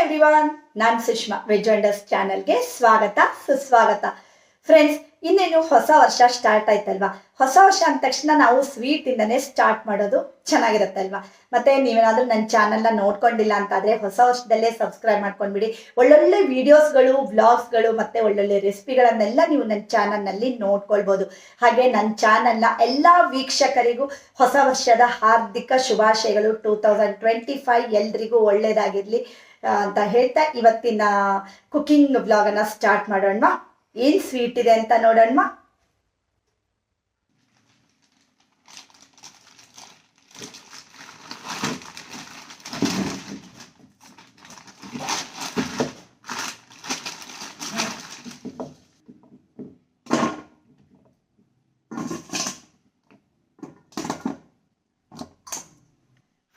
Everyone ನಾನು Sushma veg wonders ಚಾನಲ್ಗೆ ಸ್ವಾಗತ ಸುಸ್ವಾಗತ. ಫ್ರೆಂಡ್ಸ್ ಇನ್ನೇನು ಹೊಸ ವರ್ಷ ಸ್ಟಾರ್ಟ್ ಆಯ್ತಲ್ವಾ? ಹೊಸ ವರ್ಷ ಅಂದ ತಕ್ಷಣ ನಾವು ಸ್ವೀಟ್ ಇಂದನೇ ಸ್ಟಾರ್ಟ್ ಮಾಡೋದು ಚೆನ್ನಾಗಿರುತ್ತಲ್ವಾ? ಮತ್ತೆ ನೀವೇನಾದ್ರೂ ನನ್ನ ಚಾನಲ್ನ ನೋಡ್ಕೊಂಡಿಲ್ಲ ಅಂತಾದ್ರೆ ಹೊಸ ವರ್ಷದಲ್ಲೇ ಸಬ್ಸ್ಕ್ರೈಬ್ ಮಾಡ್ಕೊಂಡ್ಬಿಡಿ. ಒಳ್ಳೊಳ್ಳೆ ವಿಡಿಯೋಸ್ಗಳು ವ್ಲಾಗ್ಸ್ಗಳು ಮತ್ತೆ ಒಳ್ಳೊಳ್ಳೆ ರೆಸಿಪಿಗಳನ್ನೆಲ್ಲ ನೀವು ನನ್ನ ಚಾನಲ್ನಲ್ಲಿ ನೋಡ್ಕೊಳ್ಬೋದು. ಹಾಗೆ ನನ್ನ ಚಾನಲ್ನ ಎಲ್ಲ ವೀಕ್ಷಕರಿಗೂ ಹೊಸ ವರ್ಷದ ಹಾರ್ದಿಕ ಶುಭಾಶಯಗಳು. ಟೂ ತೌಸಂಡ್ ಟ್ವೆಂಟಿ ಫೈವ್ ಎಲ್ರಿಗೂ ಒಳ್ಳೇದಾಗಿರ್ಲಿ. ಆ, ಅಂತ ಹೇಳ್ತಾ ಇವತ್ತಿನ ಕುಕಿಂಗ್ ಬ್ಲಾಗನ್ನು ಸ್ಟಾರ್ಟ್ ಮಾಡೋಣ ಏನು ಸ್ವೀಟ್ ಇದೆ ಅಂತ ನೋಡೋಣ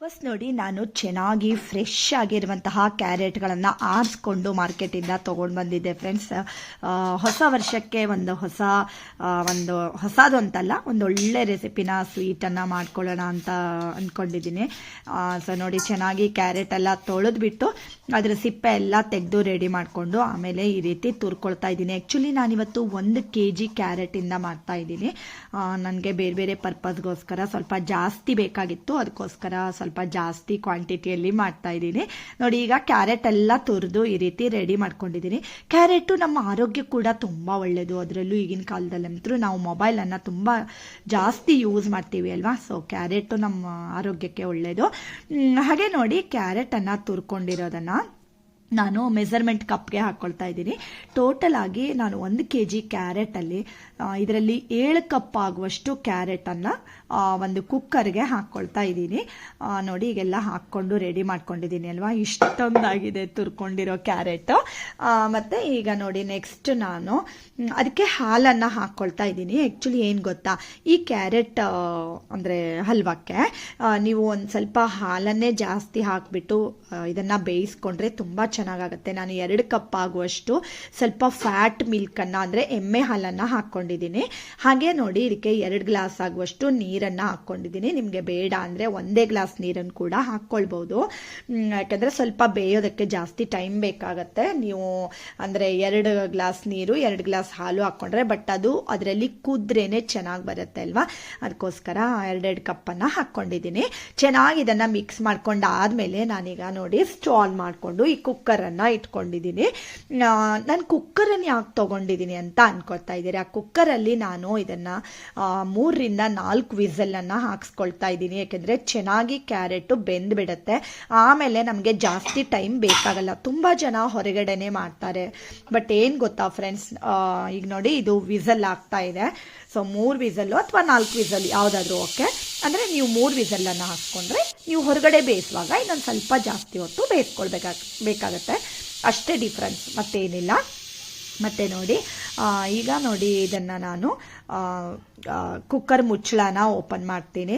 ಫಸ್ಟ್ ನೋಡಿ ನಾನು ಚೆನ್ನಾಗಿ ಫ್ರೆಶ್ ಆಗಿರುವಂತಹ ಕ್ಯಾರೆಟ್ಗಳನ್ನು ಆರಿಸ್ಕೊಂಡು ಮಾರ್ಕೆಟಿಂದ ತೊಗೊಂಡು ಬಂದಿದ್ದೆ ಫ್ರೆಂಡ್ಸ್ ಹೊಸ ವರ್ಷಕ್ಕೆ ಒಂದು ಹೊಸ ಒಂದು ಹೊಸದು ಅಂತಲ್ಲ, ಒಂದು ಒಳ್ಳೆ ರೆಸಿಪಿನ ಸ್ವೀಟನ್ನು ಮಾಡ್ಕೊಳ್ಳೋಣ ಅಂತ ಅಂದ್ಕೊಂಡಿದ್ದೀನಿ ಸೊ ನೋಡಿ ಚೆನ್ನಾಗಿ ಕ್ಯಾರೆಟ್ ಎಲ್ಲ ತೊಳೆದ್ಬಿಟ್ಟು ಅದರ ಸಿಪ್ಪೆ ಎಲ್ಲ ತೆಗೆದು ರೆಡಿ ಮಾಡಿಕೊಂಡು ಆಮೇಲೆ ಈ ರೀತಿ ತುರ್ಕೊಳ್ತಾ ಇದ್ದೀನಿ. ಆ್ಯಕ್ಚುಲಿ ನಾನಿವತ್ತು ಒಂದು ಕೆ ಜಿ ಕ್ಯಾರೆಟಿಂದ ಮಾಡ್ತಾ ಇದ್ದೀನಿ. ನನಗೆ ಬೇರೆ ಬೇರೆ ಪರ್ಪಸ್ಗೋಸ್ಕರ ಸ್ವಲ್ಪ ಜಾಸ್ತಿ ಬೇಕಾಗಿತ್ತು, ಅದಕ್ಕೋಸ್ಕರ ಸ್ವಲ್ಪ ಜಾಸ್ತಿ ಕ್ವಾಂಟಿಟಿಯಲ್ಲಿ ಮಾಡ್ತಾ ಇದ್ದೀನಿ. ನೋಡಿ, ಈಗ ಕ್ಯಾರೆಟ್ ಎಲ್ಲ ತುರಿದು ಈ ರೀತಿ ರೆಡಿ ಮಾಡ್ಕೊಂಡಿದ್ದೀನಿ. ಕ್ಯಾರೆಟು ನಮ್ಮ ಆರೋಗ್ಯ ಕೂಡ ತುಂಬ ಒಳ್ಳೆಯದು ಅದರಲ್ಲೂ ಈಗಿನ ಕಾಲದಲ್ಲಂತೂ ನಾವು ಮೊಬೈಲನ್ನು ತುಂಬ ಜಾಸ್ತಿ ಯೂಸ್ ಮಾಡ್ತೀವಿ ಅಲ್ವಾ? ಸೊ ಕ್ಯಾರೆಟು ನಮ್ಮ ಆರೋಗ್ಯಕ್ಕೆ ಒಳ್ಳೆಯದು ಹಾಗೆ ನೋಡಿ, ಕ್ಯಾರೆಟನ್ನು ತುರ್ಕೊಂಡಿರೋದನ್ನು ನಾನು ಮೆಸರ್ಮೆಂಟ್ ಕಪ್ಗೆ ಹಾಕ್ಕೊಳ್ತಾ ಇದ್ದೀನಿ. ಟೋಟಲ್ ಆಗಿ ನಾನು ಒಂದು ಕೆ ಜಿ ಕ್ಯಾರೆಟಲ್ಲಿ ಇದರಲ್ಲಿ ಏಳು ಕಪ್ ಆಗುವಷ್ಟು ಕ್ಯಾರೆಟನ್ನು ಒಂದು ಕುಕ್ಕರ್ಗೆ ಹಾಕ್ಕೊಳ್ತಾ ಇದ್ದೀನಿ. ನೋಡಿ, ಈಗೆಲ್ಲ ಹಾಕ್ಕೊಂಡು ರೆಡಿ ಮಾಡ್ಕೊಂಡಿದ್ದೀನಿ ಅಲ್ವಾ? ಇಷ್ಟೊಂದಾಗಿದೆ ತುರ್ಕೊಂಡಿರೋ ಕ್ಯಾರೆಟು ಮತ್ತು ಈಗ ನೋಡಿ ನೆಕ್ಸ್ಟ್ ನಾನು ಅದಕ್ಕೆ ಹಾಲನ್ನು ಹಾಕ್ಕೊಳ್ತಾ ಇದ್ದೀನಿ. ಆ್ಯಕ್ಚುಲಿ ಏನು ಗೊತ್ತಾ? ಈ ಕ್ಯಾರೆಟ್ ಅಂದರೆ ಹಲ್ವಕ್ಕೆ ನೀವು ಒಂದು ಸ್ವಲ್ಪ ಹಾಲನ್ನೇ ಜಾಸ್ತಿ ಹಾಕಿಬಿಟ್ಟು ಇದನ್ನು ಬೇಯಿಸ್ಕೊಂಡ್ರೆ ತುಂಬ ಚೆನ್ನಾಗಾಗುತ್ತೆ. ನಾನು ಎರಡು ಕಪ್ ಆಗುವಷ್ಟು ಸ್ವಲ್ಪ ಫ್ಯಾಟ್ ಮಿಲ್ಕನ್ನು ಅಂದರೆ ಎಮ್ಮೆ ಹಾಲನ್ನು ಹಾಕ್ಕೊಂಡಿದ್ದೀನಿ. ಹಾಗೆ ನೋಡಿ, ಇದಕ್ಕೆ ಎರಡು ಗ್ಲಾಸ್ ಆಗುವಷ್ಟು ನೀರನ್ನು ಹಾಕ್ಕೊಂಡಿದ್ದೀನಿ. ನಿಮಗೆ ಬೇಡ ಅಂದರೆ ಒಂದೇ ಗ್ಲಾಸ್ ನೀರನ್ನು ಕೂಡ ಹಾಕ್ಕೊಳ್ಬೋದು. ಯಾಕೆಂದರೆ ಸ್ವಲ್ಪ ಬೇಯೋದಕ್ಕೆ ಜಾಸ್ತಿ ಟೈಮ್ ಬೇಕಾಗತ್ತೆ. ನೀವು ಅಂದರೆ ಎರಡು ಗ್ಲಾಸ್ ನೀರು, ಎರಡು ಗ್ಲಾಸ್ ಹಾಲು ಹಾಕ್ಕೊಂಡ್ರೆ ಬಟ್ ಅದು ಅದರಲ್ಲಿ ಕುದ್ರೇನೆ ಚೆನ್ನಾಗಿ ಬರುತ್ತೆ ಅಲ್ವಾ? ಅದಕ್ಕೋಸ್ಕರ ಎರಡೆರಡು ಕಪ್ಪನ್ನು ಹಾಕ್ಕೊಂಡಿದ್ದೀನಿ. ಚೆನ್ನಾಗಿ ಇದನ್ನು ಮಿಕ್ಸ್ ಮಾಡ್ಕೊಂಡು ನಾನೀಗ ನೋಡಿ ಸ್ಟಾಲ್ ಮಾಡಿಕೊಂಡು ಈ ಕುಕ್ಕರನ್ನು ಇಟ್ಕೊಂಡಿದ್ದೀನಿ. ನಾನು ಕುಕ್ಕರನ್ನು ಯಾಕೆ ತೊಗೊಂಡಿದ್ದೀನಿ ಅಂತ ಅನ್ಕೊಳ್ತಾ ಇದ್ದೀರಿ? ಆ ಕುಕ್ಕರಲ್ಲಿ ನಾನು ಇದನ್ನು ಮೂರರಿಂದ ನಾಲ್ಕು ವಿಸಲನ್ನು ಹಾಕ್ಸ್ಕೊಳ್ತಾ ಇದ್ದೀನಿ. ಯಾಕೆಂದರೆ ಚೆನ್ನಾಗಿ ಕ್ಯಾರೆಟು ಬೆಂದ್ಬಿಡುತ್ತೆ. ಆಮೇಲೆ ನಮಗೆ ಜಾಸ್ತಿ ಟೈಮ್ ಬೇಕಾಗಲ್ಲ. ತುಂಬ ಜನ ಹೊರಗಡೆನೆ ಮಾಡ್ತಾರೆ. ಬಟ್ ಏನು ಗೊತ್ತಾ ಫ್ರೆಂಡ್ಸ್ ಈಗ ನೋಡಿ ಇದು ವಿಸಲ್ ಆಗ್ತಾ ಇದೆ. ಸೊ ಮೂರು ವಿಸಲ್ಲು ಅಥವಾ ನಾಲ್ಕು ವಿಸಲ್, ಯಾವುದಾದ್ರೂ, ಓಕೆ? ಅಂದರೆ ನೀವು ಮೂರು ವಿಸಲನ್ನು ಹಾಕ್ಕೊಂಡ್ರೆ ನೀವು ಹೊರಗಡೆ ಬೇಯಿಸುವಾಗ ಇನ್ನೊಂದು ಸ್ವಲ್ಪ ಜಾಸ್ತಿ ಹೊತ್ತು ಬೇಯಿಸ್ಕೊಳ್ಬೇಕಾಗ ಬೇಕಾಗುತ್ತೆ. ಅಷ್ಟೇ ಡಿಫ್ರೆನ್ಸ್ ಮತ್ತೇನಿಲ್ಲ. ಮತ್ತು ನೋಡಿ ಈಗ ನೋಡಿ ಇದನ್ನು ನಾನು ಕುಕ್ಕರ್ ಮುಚ್ಚಳನ ಓಪನ್ ಮಾಡ್ತೀನಿ.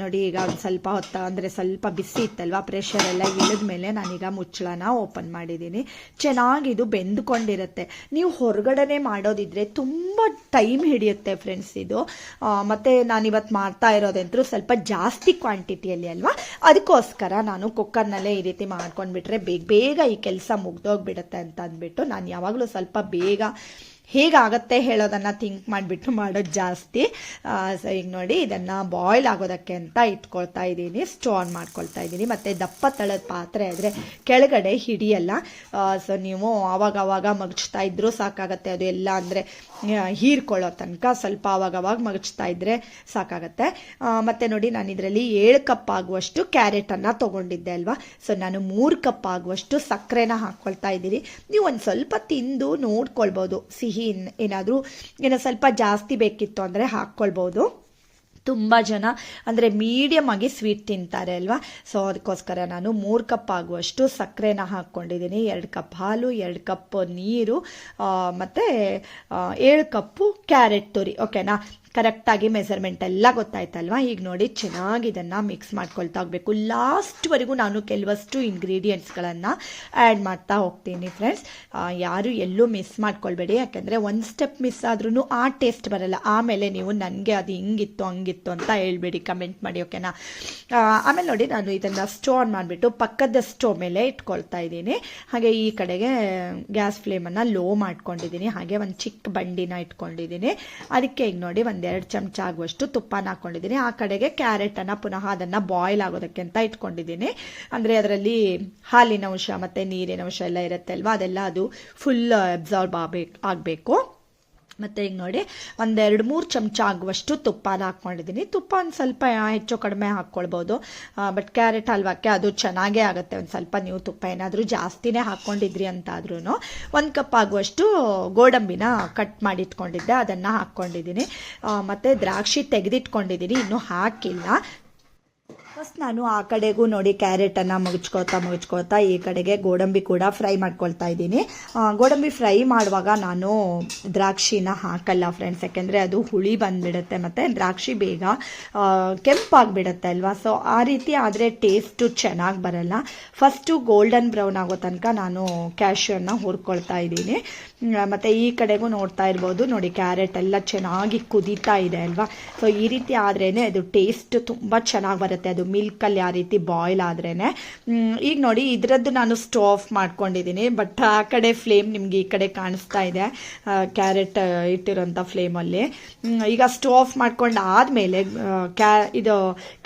ನೋಡಿ, ಈಗ ಒಂದು ಸ್ವಲ್ಪ ಹೊತ್ತ, ಅಂದರೆ ಸ್ವಲ್ಪ ಬಿಸಿ ಇತ್ತಲ್ವ ಪ್ರೆಷರ್ ಎಲ್ಲ ಇಳಿದ ಮೇಲೆ ನಾನೀಗ ಮುಚ್ಚಳನ ಓಪನ್ ಮಾಡಿದ್ದೀನಿ. ಚೆನ್ನಾಗಿದು ಬೆಂದ್ಕೊಂಡಿರುತ್ತೆ. ನೀವು ಹೊರಗಡೆನೆ ಮಾಡೋದಿದ್ರೆ ತುಂಬ ಟೈಮ್ ಹಿಡಿಯುತ್ತೆ ಫ್ರೆಂಡ್ಸ್ ಇದು. ಮತ್ತು ಮತ್ತೆ ನಾನು ಇವತ್ತು ಮಾಡ್ತಾ ಇರೋದಂತೂ ಸ್ವಲ್ಪ ಜಾಸ್ತಿ ಕ್ವಾಂಟಿಟಿಯಲ್ಲಿ ಅಲ್ವಾ? ಅದಕ್ಕೋಸ್ಕರ ನಾನು ಕುಕ್ಕರ್ನಲ್ಲೇ ಈ ರೀತಿ ಮಾಡ್ಕೊಂಡ್ಬಿಟ್ರೆ ಬೇಗ ಬೇಗ ಈ ಕೆಲಸ ಮುಗ್ದೋಗ್ಬಿಡುತ್ತೆ ಅಂತ ಅಂದ್ಬಿಟ್ಟು ನಾನು ಯಾವಾಗಲೂ ಸ್ವಲ್ಪ ಬೇಗ ಹೇಗಾಗತ್ತೆ ಹೇಳೋದನ್ನು ಥಿಂಕ್ ಮಾಡಿಬಿಟ್ಟು ಮಾಡೋದು ಜಾಸ್ತಿ. ಸೊ ಈಗ ನೋಡಿ, ಇದನ್ನು ಬಾಯ್ಲ್ ಆಗೋದಕ್ಕೆ ಅಂತ ಇಟ್ಕೊಳ್ತಾ ಇದ್ದೀನಿ ಸ್ಟೋನ್ ಮಾಡ್ಕೊಳ್ತಾ ಇದ್ದೀನಿ. ಮತ್ತು ದಪ್ಪ ತಳದ ಪಾತ್ರೆ ಆದರೆ ಕೆಳಗಡೆ ಹಿಡಿಯಲ್ಲ. ಸೊ ನೀವು ಆವಾಗ ಆವಾಗ ಮಗಚ್ತಾ ಇದ್ರೂ ಸಾಕಾಗತ್ತೆ. ಅದು ಎಲ್ಲ ಅಂದರೆ ಹೀರ್ಕೊಳ್ಳೋ ತನಕ ಸ್ವಲ್ಪ ಆವಾಗ ಮಗಚ್ತಾ ಇದ್ದರೆ ಸಾಕಾಗತ್ತೆ. ಮತ್ತು ಮತ್ತೆ ನೋಡಿ, ನಾನು ಇದರಲ್ಲಿ ಏಳು ಕಪ್ ಆಗುವಷ್ಟು ಕ್ಯಾರೆಟನ್ನು ತೊಗೊಂಡಿದ್ದೆ ಅಲ್ವಾ? ಸೊ ನಾನು ಮೂರು ಕಪ್ ಆಗುವಷ್ಟು ಸಕ್ಕರೆನ ಹಾಕ್ಕೊಳ್ತಾ ಇದ್ದೀನಿ. ನೀವು ಒಂದು ಸ್ವಲ್ಪ ತಿಂದು ನೋಡ್ಕೊಳ್ಬೋದು. ಸಿಹಿ ಏನಾದರೂ, ಏನೋ ಸ್ವಲ್ಪ ಜಾಸ್ತಿ ಬೇಕಿತ್ತು ಅಂದರೆ ಹಾಕ್ಕೊಳ್ಬೋದು. ತುಂಬ ಜನ, ಅಂದರೆ ಮೀಡಿಯಮ್ ಆಗಿ ಸ್ವೀಟ್ ತಿಂತಾರೆ ಅಲ್ವಾ? ಸೊ ಅದಕ್ಕೋಸ್ಕರ ನಾನು ಮೂರು ಕಪ್ ಆಗುವಷ್ಟು ಸಕ್ಕರೆನ ಹಾಕ್ಕೊಂಡಿದ್ದೀನಿ. ಎರಡು ಕಪ್ ಹಾಲು, ಎರಡು ಕಪ್ ನೀರು ಮತ್ತು ಏಳು ಕಪ್ಪು ಕ್ಯಾರೆಟ್ ತುರಿ ಓಕೆನಾ ಕರೆಕ್ಟಾಗಿ ಮೆಸರ್ಮೆಂಟ್ ಎಲ್ಲ ಗೊತ್ತಾಯ್ತಲ್ವಾ? ಈಗ ನೋಡಿ ಚೆನ್ನಾಗಿ ಇದನ್ನು ಮಿಕ್ಸ್ ಮಾಡ್ಕೊಳ್ತಾ ಹೋಗಬೇಕು. ಲಾಸ್ಟ್ವರೆಗೂ ನಾನು ಕೆಲವಷ್ಟು ಇಂಗ್ರೀಡಿಯೆಂಟ್ಸ್ಗಳನ್ನು ಆ್ಯಡ್ ಮಾಡ್ತಾ ಹೋಗ್ತೀನಿ ಫ್ರೆಂಡ್ಸ್ ಯಾರು ಎಲ್ಲೂ ಮಿಸ್ ಮಾಡ್ಕೊಳ್ಬೇಡಿ. ಯಾಕೆಂದರೆ ಒಂದು ಸ್ಟೆಪ್ ಮಿಸ್ ಆದ್ರೂ ಆ ಟೇಸ್ಟ್ ಬರಲ್ಲ. ಆಮೇಲೆ ನೀವು ನನಗೆ ಅದು ಹಿಂಗಿತ್ತು, ಹಂಗಿತ್ತು ಅಂತ ಹೇಳ್ಬೇಡಿ. ಕಮೆಂಟ್ ಮಾಡಿ ಓಕೆನಾ ಆಮೇಲೆ ನೋಡಿ ನಾನು ಇದನ್ನು ಸ್ಟೋ ಆನ್ ಮಾಡಿಬಿಟ್ಟು ಪಕ್ಕದ ಸ್ಟೋವ್ ಮೇಲೆ ಇಟ್ಕೊಳ್ತಾ ಇದ್ದೀನಿ. ಹಾಗೆ ಈ ಕಡೆಗೆ ಗ್ಯಾಸ್ ಫ್ಲೇಮನ್ನು ಲೋ ಮಾಡ್ಕೊಂಡಿದ್ದೀನಿ. ಹಾಗೆ ಒಂದು ಚಿಕ್ಕ ಬಂಡಿನ ಇಟ್ಕೊಂಡಿದ್ದೀನಿ. ಅದಕ್ಕೆ ಈಗ ನೋಡಿ ಒಂದೆರಡು ಚಮಚ ಆಗುವಷ್ಟು ತುಪ್ಪನ ಹಾಕೊಂಡಿದ್ದೀನಿ. ಆ ಕಡೆಗೆ ಕ್ಯಾರೆಟನ್ನು ಪುನಃ ಅದನ್ನ ಬಾಯ್ಲ್ ಆಗೋದಕ್ಕೆ ಅಂತ ಇಟ್ಕೊಂಡಿದ್ದೀನಿ. ಅಂದ್ರೆ ಅದರಲ್ಲಿ ಹಾಲಿನ ಅಂಶ ಮತ್ತೆ ನೀರಿನ ಅಂಶ ಎಲ್ಲ ಇರುತ್ತೆ ಅಲ್ವಾ? ಅದೆಲ್ಲ ಅದು ಫುಲ್ ಅಬ್ಸಾರ್ಬ್ ಆಗ್ಬೇಕು ಆಗಬೇಕು. ಮತ್ತು ಈಗ ನೋಡಿ, ಒಂದೆರಡು ಮೂರು ಚಮಚ ಆಗುವಷ್ಟು ತುಪ್ಪನ ಹಾಕ್ಕೊಂಡಿದ್ದೀನಿ. ತುಪ್ಪ ಒಂದು ಸ್ವಲ್ಪ ಹೆಚ್ಚು ಕಡಿಮೆ ಹಾಕ್ಕೊಳ್ಬೋದು. ಬಟ್ ಕ್ಯಾರೆಟ್ ಹಲ್ವಕ್ಕೆ ಅದು ಚೆನ್ನಾಗೇ ಆಗುತ್ತೆ. ಒಂದು ಸ್ವಲ್ಪ ನೀವು ತುಪ್ಪ ಏನಾದರೂ ಜಾಸ್ತಿನೇ ಹಾಕ್ಕೊಂಡಿದ್ರಿ ಅಂತಾದ್ರೂ ಒಂದು ಕಪ್ ಆಗುವಷ್ಟು ಗೋಡಂಬಿನ ಕಟ್ ಮಾಡಿ ಇಟ್ಕೊಂಡಿದ್ದೆ ಅದನ್ನು ಹಾಕ್ಕೊಂಡಿದ್ದೀನಿ. ಮತ್ತು ದ್ರಾಕ್ಷಿ ತೆಗೆದಿಟ್ಕೊಂಡಿದ್ದೀನಿ, ಇನ್ನೂ ಹಾಕಿಲ್ಲ. ಫಸ್ಟ್ ನಾನು ಆ ಕಡೆಗೂ ನೋಡಿ ಕ್ಯಾರೆಟನ್ನು ಮುಗಿಚ್ಕೊಳ್ತಾ ಮುಗಿಚ್ಕೊಳ್ತಾ ಈ ಕಡೆಗೆ ಗೋಡಂಬಿ ಕೂಡ ಫ್ರೈ ಮಾಡ್ಕೊಳ್ತಾ ಇದ್ದೀನಿ. ಗೋಡಂಬಿ ಫ್ರೈ ಮಾಡುವಾಗ ನಾನು ದ್ರಾಕ್ಷಿನ ಹಾಕಲ್ಲ ಫ್ರೆಂಡ್ಸ್ ಯಾಕೆಂದರೆ ಅದು ಹುಳಿ ಬಂದುಬಿಡುತ್ತೆ ಮತ್ತು ದ್ರಾಕ್ಷಿ ಬೇಗ ಕೆಂಪಾಗಿಬಿಡುತ್ತೆ ಕೆಂಪಾಗ್ಬಿಡುತ್ತೆ ಅಲ್ವಾ? ಸೊ ಆ ರೀತಿ ಆದರೆ ಟೇಸ್ಟು ಚೆನ್ನಾಗಿ ಬರಲ್ಲ. ಫಸ್ಟು ಗೋಲ್ಡನ್ ಬ್ರೌನ್ ಆಗೋ ತನಕ ನಾನು ಕ್ಯಾಶ್ಯೂನ ಹುರ್ಕೊಳ್ತಾ ಇದ್ದೀನಿ. ಮತ್ತು ಈ ಕಡೆಗೂ ನೋಡ್ತಾ ಇರ್ಬೋದು. ನೋಡಿ, ಕ್ಯಾರೆಟ್ ಎಲ್ಲ ಚೆನ್ನಾಗಿ ಕುದೀತಾ ಇದೆ ಅಲ್ವಾ? ಸೊ ಈ ರೀತಿ ಆದ್ರೇ ಅದು ಟೇಸ್ಟ್ ತುಂಬ ಚೆನ್ನಾಗಿ ಬರುತ್ತೆ. ಅದು ಮಿಲ್ಕಲ್ಲಿ ಆ ರೀತಿ ಬಾಯ್ಲ್ ಆದ್ರೇ ಈಗ ನೋಡಿ, ಇದರದ್ದು ನಾನು ಸ್ಟೋ ಆಫ್ ಮಾಡ್ಕೊಂಡಿದ್ದೀನಿ ಬಟ್ ಆ ಕಡೆ ಫ್ಲೇಮ್ ನಿಮಗೆ ಈ ಕಡೆ ಕಾಣಿಸ್ತಾ ಇದೆ. ಕ್ಯಾರೆಟ್ ಇಟ್ಟಿರೋಂಥ ಫ್ಲೇಮಲ್ಲಿ ಈಗ ಸ್ಟೋ ಆಫ್ ಮಾಡ್ಕೊಂಡು ಆದಮೇಲೆ ಕ್ಯಾ, ಇದು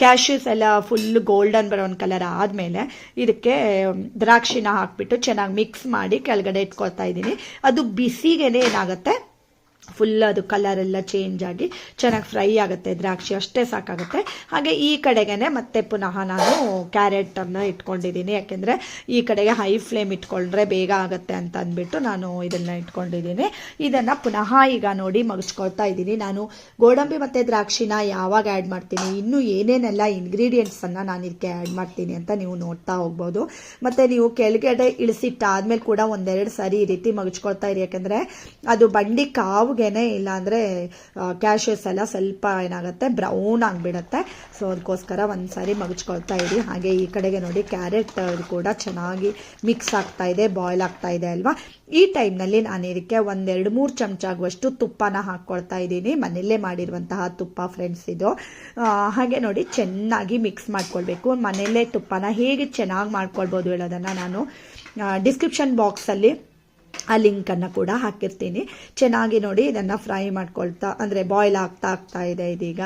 ಕ್ಯಾಶ್ಯೂಸ್ ಎಲ್ಲ ಫುಲ್ ಗೋಲ್ಡನ್ ಬ್ರೌನ್ ಕಲರ್ ಆದಮೇಲೆ, ಇದಕ್ಕೆ, ದ್ರಾಕ್ಷಿನ ಹಾಕ್ಬಿಟ್ಟು ಚೆನ್ನಾಗಿ ಮಿಕ್ಸ್ ಮಾಡಿ ಕೆಳಗಡೆ ಇಟ್ಕೊಳ್ತಾ ಇದ್ದೀನಿ ಅದು ಬಿಸಿಗೆನೆ ಏನಾಗುತ್ತೆ? ಫುಲ್ ಅದು ಕಲರ್ ಎಲ್ಲ ಚೇಂಜ್ ಆಗಿ ಚೆನ್ನಾಗಿ ಫ್ರೈ ಆಗುತ್ತೆ, ದ್ರಾಕ್ಷಿ ಅಷ್ಟೇ ಸಾಕಾಗುತ್ತೆ. ಹಾಗೆ ಈ ಕಡೆಗೇನೆ ಮತ್ತೆ ಪುನಃ ನಾನು ಕ್ಯಾರೆಟನ್ನು ಇಟ್ಕೊಂಡಿದ್ದೀನಿ. ಯಾಕೆಂದರೆ ಈ ಕಡೆಗೆ ಹೈ ಫ್ಲೇಮ್ ಇಟ್ಕೊಂಡ್ರೆ ಬೇಗ ಆಗುತ್ತೆ ಅಂತ ಅಂದ್ಬಿಟ್ಟು ನಾನು ಇದನ್ನು ಇಟ್ಕೊಂಡಿದ್ದೀನಿ. ಇದನ್ನು ಪುನಃ ಈಗ ನೋಡಿ ಮಗಚ್ಕೊಳ್ತಾ ಇದ್ದೀನಿ. ನಾನು ಗೋಡಂಬಿ ಮತ್ತು ದ್ರಾಕ್ಷಿನ ಯಾವಾಗ ಆ್ಯಡ್ ಮಾಡ್ತೀನಿ, ಇನ್ನೂ ಏನೇನೆಲ್ಲ ಇಂಗ್ರೀಡಿಯೆಂಟ್ಸನ್ನು ನಾನು ಇದಕ್ಕೆ ಆ್ಯಡ್ ಮಾಡ್ತೀನಿ ಅಂತ ನೀವು ನೋಡ್ತಾ ಹೋಗ್ಬೋದು. ಮತ್ತು ನೀವು ಕೆಳಗಡೆ ಇಳಿಸಿಟ್ಟಾದ್ಮೇಲೆ ಕೂಡ ಒಂದೆರಡು ಸಾರಿ ಈ ರೀತಿ ಮಗಚ್ಕೊಳ್ತಾ ಇರಿ. ಯಾಕೆಂದರೆ ಅದು ಬಂಡಿ ಕಾವುಗೆನೆ ಇಲ್ಲಾಂದರೆ ಕ್ಯಾಶಸ್ ಎಲ್ಲ ಸ್ವಲ್ಪ ಏನಾಗುತ್ತೆ ಬ್ರೌನ್ ಆಗಿಬಿಡುತ್ತೆ. ಸೊ ಅದಕ್ಕೋಸ್ಕರ ಒಂದು ಸಾರಿ ಮಗಚ್ಕೊಳ್ತಾ ಇರಿ. ಹಾಗೆ ಈ ಕಡೆಗೆ ನೋಡಿ ಕ್ಯಾರೆಟ್ ಕೂಡ ಚೆನ್ನಾಗಿ ಮಿಕ್ಸ್ ಆಗ್ತಾ ಇದೆ ಬಾಯ್ಲ್ ಆಗ್ತಾ ಇದೆ ಅಲ್ವಾ? ಈ ಟೈಮ್ನಲ್ಲಿ ನಾನು ಇದಕ್ಕೆ ಒಂದೆರಡು ಮೂರು ಚಮಚ ಆಗುವಷ್ಟು ತುಪ್ಪನ ಹಾಕ್ಕೊಳ್ತಾ ಇದ್ದೀನಿ. ಮನೆಯಲ್ಲೇ ಮಾಡಿರುವಂತಹ ತುಪ್ಪ ಫ್ರೆಂಡ್ಸ್ ಇದು. ಹಾಗೆ ನೋಡಿ, ಚೆನ್ನಾಗಿ ಮಿಕ್ಸ್ ಮಾಡ್ಕೊಳ್ಬೇಕು. ಮನೆಯಲ್ಲೇ ತುಪ್ಪನ ಹೇಗೆ ಚೆನ್ನಾಗಿ ಮಾಡ್ಕೊಳ್ಬೋದು ಹೇಳೋದನ್ನು ನಾನು ಡಿಸ್ಕ್ರಿಪ್ಷನ್ ಬಾಕ್ಸಲ್ಲಿ ಆ ಲಿಂಕನ್ನು ಕೂಡ ಹಾಕಿರ್ತೀನಿ. ಚೆನ್ನಾಗಿ ನೋಡಿ ಇದನ್ನು ಫ್ರೈ ಮಾಡ್ಕೊಳ್ತಾ, ಅಂದರೆ ಬಾಯ್ಲ್ ಆಗ್ತಾ ಆಗ್ತಾ ಇದೆ ಇದೀಗ.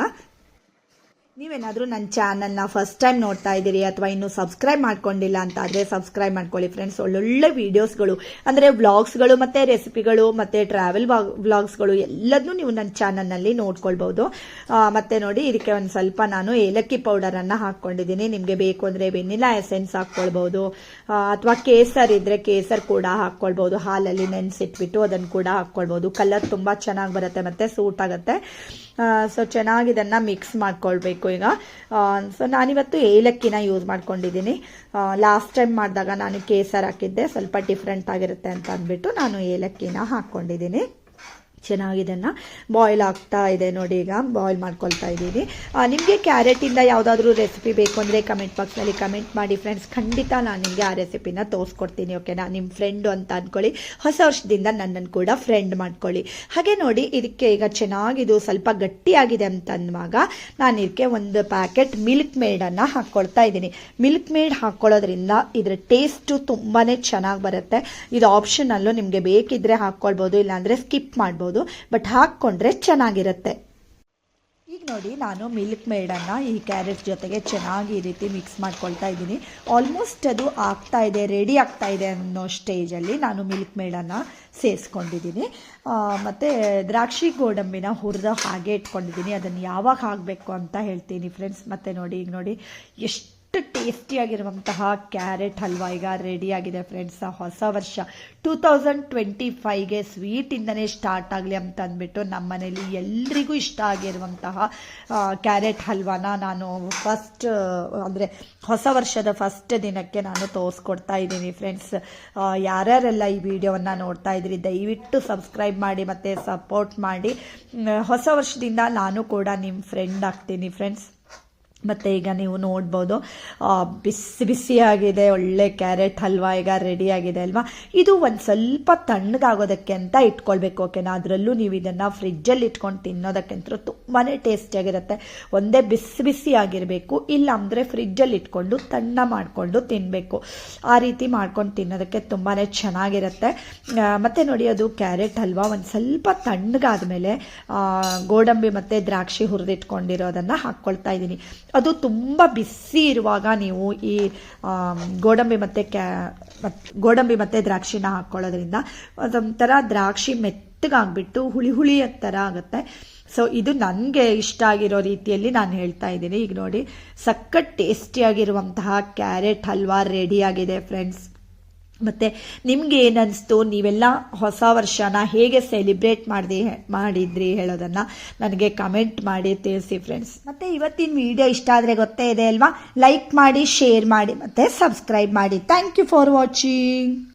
ನೀವೇನಾದರೂ ನನ್ನ ಚಾನಲ್ನ ಫಸ್ಟ್ ಟೈಮ್ ನೋಡ್ತಾ ಇದ್ದೀರಿ ಅಥವಾ ಇನ್ನೂ ಸಬ್ಸ್ಕ್ರೈಬ್ ಮಾಡ್ಕೊಂಡಿಲ್ಲ ಅಂತ ಆದರೆ ಸಬ್ಸ್ಕ್ರೈಬ್ ಮಾಡ್ಕೊಳ್ಳಿ ಫ್ರೆಂಡ್ಸ್ ಒಳ್ಳೊಳ್ಳೆ ವೀಡಿಯೋಸ್ಗಳು ಅಂದರೆ ವ್ಲಾಗ್ಸ್ಗಳು ಮತ್ತು ರೆಸಿಪಿಗಳು ಮತ್ತು ಟ್ರಾವೆಲ್ ವ್ಲಾಗ್ಸ್ಗಳು ಎಲ್ಲದನ್ನೂ ನೀವು ನನ್ನ ಚಾನಲ್ನಲ್ಲಿ ನೋಡ್ಕೊಳ್ಬೋದು ಮತ್ತು ನೋಡಿ, ಇದಕ್ಕೆ ಒಂದು ಸ್ವಲ್ಪ ನಾನು ಏಲಕ್ಕಿ ಪೌಡರನ್ನು ಹಾಕ್ಕೊಂಡಿದ್ದೀನಿ. ನಿಮಗೆ ಬೇಕು ಅಂದರೆ ವೆನಿಲಾ ಎಸೆನ್ಸ್ ಹಾಕ್ಕೊಳ್ಬೋದು ಅಥವಾ ಕೇಸರ್ ಇದ್ದರೆ ಕೇಸರ್ ಕೂಡ ಹಾಕ್ಕೊಳ್ಬೋದು ಹಾಲಲ್ಲಿ ನೆನೆಸಿಟ್ಬಿಟ್ಟು ಅದನ್ನು ಕೂಡ ಹಾಕ್ಕೊಳ್ಬೋದು ಕಲರ್ ತುಂಬ ಚೆನ್ನಾಗಿ ಬರುತ್ತೆ ಮತ್ತು ಸೂಟ್ ಆಗುತ್ತೆ. ಸೊ ಚೆನ್ನಾಗಿ ಇದನ್ನು ಮಿಕ್ಸ್ ಮಾಡ್ಕೊಳ್ಬೇಕು. ಈಗ. ಸೊ ನಾನಿವತ್ತು ಏಲಕ್ಕಿನ ಯೂಸ್ ಮಾಡ್ಕೊಂಡಿದ್ದೀನಿ. ಲಾಸ್ಟ್ ಟೈಮ್ ಮಾಡಿದಾಗ ನಾನು ಕೇಸರ್ ಹಾಕಿದ್ದೆ. ಸ್ವಲ್ಪ ಡಿಫ್ರೆಂಟ್ ಆಗಿರುತ್ತೆ ಅಂತ ಅಂದ್ಬಿಟ್ಟು ನಾನು ಏಲಕ್ಕಿನ ಹಾಕ್ಕೊಂಡಿದ್ದೀನಿ ಚೆನ್ನಾಗಿ ಇದನ್ನು ಬಾಯ್ಲ್ ಆಗ್ತಾ ಇದೆ ನೋಡಿ ಈಗ. ಬಾಯ್ಲ್ ಮಾಡ್ಕೊಳ್ತಾ ಇದ್ದೀನಿ. ನಿಮಗೆ ಕ್ಯಾರೆಟಿಂದ ಯಾವುದಾದ್ರೂ ರೆಸಿಪಿ ಬೇಕು ಅಂದರೆ ಕಮೆಂಟ್ ಬಾಕ್ಸ್ನಲ್ಲಿ ಕಮೆಂಟ್ ಮಾಡಿ ಫ್ರೆಂಡ್ಸ್ ಖಂಡಿತ ನಾನು ನಿಮಗೆ ಆ ರೆಸಿಪಿನ ತೋರಿಸ್ಕೊಡ್ತೀನಿ ಓಕೆನಾ ನಿಮ್ಮ ಫ್ರೆಂಡು ಅಂತ ಅಂದ್ಕೊಳ್ಳಿ ಹೊಸ ವರ್ಷದಿಂದ ನನ್ನನ್ನು ಕೂಡ ಫ್ರೆಂಡ್ ಮಾಡ್ಕೊಳ್ಳಿ. ಹಾಗೆ ನೋಡಿ, ಇದಕ್ಕೆ ಈಗ ಚೆನ್ನಾಗಿದು ಸ್ವಲ್ಪ ಗಟ್ಟಿಯಾಗಿದೆ ಅಂತ ಅನ್ನುವಾಗ ನಾನು ಇದಕ್ಕೆ ಒಂದು ಪ್ಯಾಕೆಟ್ ಮಿಲ್ಕ್ ಮೇಡನ್ನು ಹಾಕ್ಕೊಳ್ತಾ ಇದ್ದೀನಿ. ಮಿಲ್ಕ್ ಮೇಡ್ ಹಾಕ್ಕೊಳ್ಳೋದ್ರಿಂದ ಇದರ ಟೇಸ್ಟು ತುಂಬಾ ಚೆನ್ನಾಗಿ ಬರುತ್ತೆ. ಇದು ಆಪ್ಷನಲ್ಲೂ ನಿಮಗೆ ಬೇಕಿದ್ರೆ ಹಾಕ್ಕೊಳ್ಬೋದು ಇಲ್ಲಾಂದರೆ ಸ್ಕಿಪ್ ಮಾಡ್ಬೋದು. ಬಟ್ ಹಾಕ್ಕೊಂಡ್ರೆ ಚೆನ್ನಾಗಿರುತ್ತೆ. ಈಗ ನೋಡಿ, ನಾನು ಮಿಲ್ಕ್ ಮೇಡನ್ನ ಈ ಕ್ಯಾರೆಟ್ ಜೊತೆಗೆ ಚೆನ್ನಾಗಿ ಈ ರೀತಿ ಮಿಕ್ಸ್ ಮಾಡ್ಕೊಳ್ತಾ ಇದ್ದೀನಿ. ಆಲ್ಮೋಸ್ಟ್ ಅದು ಆಗ್ತಾ ಇದೆ, ರೆಡಿ ಆಗ್ತಾ ಇದೆ ಅನ್ನೋ ಸ್ಟೇಜಲ್ಲಿ ನಾನು ಮಿಲ್ಕ್ ಮೇಡನ್ನ ಸೇರಿಸ್ಕೊಂಡಿದ್ದೀನಿ. ಮತ್ತು ದ್ರಾಕ್ಷಿ ಗೋಡಂಬಿನ ಹುರಿದ ಹಾಗೆ ಇಟ್ಕೊಂಡಿದ್ದೀನಿ. ಅದನ್ನು ಯಾವಾಗ ಹಾಕಬೇಕು ಅಂತ ಹೇಳ್ತೀನಿ ಫ್ರೆಂಡ್ಸ್. ಮತ್ತು ನೋಡಿ, ಈಗ ನೋಡಿ, ಎಷ್ಟು ಟೇಸ್ಟಿಯಾಗಿರುವಂತಹ ಕ್ಯಾರೆಟ್ ಹಲ್ವಾ. ಈಗ ರೆಡಿಯಾಗಿದೆ ಫ್ರೆಂಡ್ಸ್ ಹೊಸ ವರ್ಷ ಟೂ ತೌಸಂಡ್ ಟ್ವೆಂಟಿ ಫೈವ್ಗೆ ಸ್ವೀಟಿಂದನೇ ಸ್ಟಾರ್ಟ್ ಆಗಲಿ ಅಂತ ಅಂದ್ಬಿಟ್ಟು ನಮ್ಮ ಮನೇಲಿ ಎಲ್ರಿಗೂ ಇಷ್ಟ ಆಗಿರುವಂತಹ ಕ್ಯಾರೆಟ್ ಹಲ್ವಾನ ನಾನು ಫಸ್ಟ್ ಅಂದರೆ ಹೊಸ ವರ್ಷದ ಫಸ್ಟ್ ದಿನಕ್ಕೆ ನಾನು ತೋರಿಸ್ಕೊಡ್ತಾ ಇದ್ದೀನಿ ಫ್ರೆಂಡ್ಸ್ ಯಾರ್ಯಾರೆಲ್ಲ ಈ ವಿಡಿಯೋವನ್ನು ನೋಡ್ತಾ ಇದ್ರಿ, ದಯವಿಟ್ಟು ಸಬ್ಸ್ಕ್ರೈಬ್ ಮಾಡಿ ಮತ್ತು ಸಪೋರ್ಟ್ ಮಾಡಿ. ಹೊಸ ವರ್ಷದಿಂದ ನಾನು ಕೂಡ ನಿಮ್ಮ ಫ್ರೆಂಡ್ ಆಗ್ತೀನಿ ಫ್ರೆಂಡ್ಸ್ ಮತ್ತು ಈಗ ನೀವು ನೋಡ್ಬೋದು ಬಿಸಿ ಬಿಸಿಯಾಗಿದೆ, ಒಳ್ಳೆ ಕ್ಯಾರೆಟ್ ಹಲ್ವಾ ಈಗ ರೆಡಿ ಆಗಿದೆ ಅಲ್ವಾ? ಇದು ಒಂದು ಸ್ವಲ್ಪ ತಣ್ಣಗಾಗೋದಕ್ಕೆ ಅಂತ ಇಟ್ಕೊಳ್ಬೇಕು ಓಕೆನಾ ಅದರಲ್ಲೂ ನೀವು ಇದನ್ನು ಫ್ರಿಜ್ಜಲ್ಲಿ ಇಟ್ಕೊಂಡು ತಿನ್ನೋದಕ್ಕಂತೂ ತುಂಬಾ ಟೇಸ್ಟಿಯಾಗಿರುತ್ತೆ ಒಂದೇ ಬಿಸಿ ಬಿಸಿ ಆಗಿರಬೇಕು, ಇಲ್ಲ ಅಂದರೆ ಫ್ರಿಜ್ಜಲ್ಲಿ ಇಟ್ಕೊಂಡು ತಣ್ಣ ಮಾಡಿಕೊಂಡು ತಿನ್ನಬೇಕು ಆ ರೀತಿ ಮಾಡ್ಕೊಂಡು ತಿನ್ನೋದಕ್ಕೆ ತುಂಬಾ ಚೆನ್ನಾಗಿರುತ್ತೆ. ಮತ್ತೆ ನೋಡಿ ಅದು ಕ್ಯಾರೆಟ್ ಹಲ್ವಾ ಒಂದು ಸ್ವಲ್ಪ ತಣ್ಣಗಾದ ಮೇಲೆ ಗೋಡಂಬಿ ಮತ್ತು ದ್ರಾಕ್ಷಿ ಹುರಿದಿಟ್ಕೊಂಡಿರೋದನ್ನು ಹಾಕ್ಕೊಳ್ತಾ ಇದ್ದೀನಿ ಅದು ತುಂಬ ಬಿಸಿ ಇರುವಾಗ ನೀವು ಈ ಗೋಡಂಬಿ ಮತ್ತು ಕ್ಯಾ ಗೋಡಂಬಿ ಮತ್ತು ದ್ರಾಕ್ಷಿನ ಹಾಕ್ಕೊಳ್ಳೋದ್ರಿಂದ ಅದೊಂಥರ ದ್ರಾಕ್ಷಿ ಮೆತ್ತಗಾಗ್ಬಿಟ್ಟು ಹುಳಿ ಹುಳಿ ಥರ ಆಗುತ್ತೆ. ಸೊ ಇದು ನನಗೆ ಇಷ್ಟ ಆಗಿರೋ ರೀತಿಯಲ್ಲಿ ನಾನು ಹೇಳ್ತಾ ಇದ್ದೀನಿ. ಈಗ ನೋಡಿ, ಸಖತ್ ಟೇಸ್ಟಿಯಾಗಿರುವಂತಹ ಕ್ಯಾರೆಟ್ ಹಲ್ವಾ ರೆಡಿಯಾಗಿದೆ ಫ್ರೆಂಡ್ಸ್ ಮತ್ತು ನಿಮ್ಗೆ ಏನನ್ನಿಸ್ತು ನೀವೆಲ್ಲ ಹೊಸ ವರ್ಷನ ಹೇಗೆ ಸೆಲಿಬ್ರೇಟ್ ಮಾಡಿದೆ ಮಾಡಿದ್ರಿ ಹೇಳೋದನ್ನು ನನಗೆ ಕಮೆಂಟ್ ಮಾಡಿ ತಿಳಿಸಿ ಫ್ರೆಂಡ್ಸ್ ಮತ್ತು ಇವತ್ತಿನ ವಿಡಿಯೋ ಇಷ್ಟ ಆದರೆ ಗೊತ್ತೇ ಇದೆ ಅಲ್ವಾ? ಲೈಕ್ ಮಾಡಿ ಶೇರ್ ಮಾಡಿ ಮತ್ತು ಸಬ್ಸ್ಕ್ರೈಬ್ ಮಾಡಿ. Thank you for watching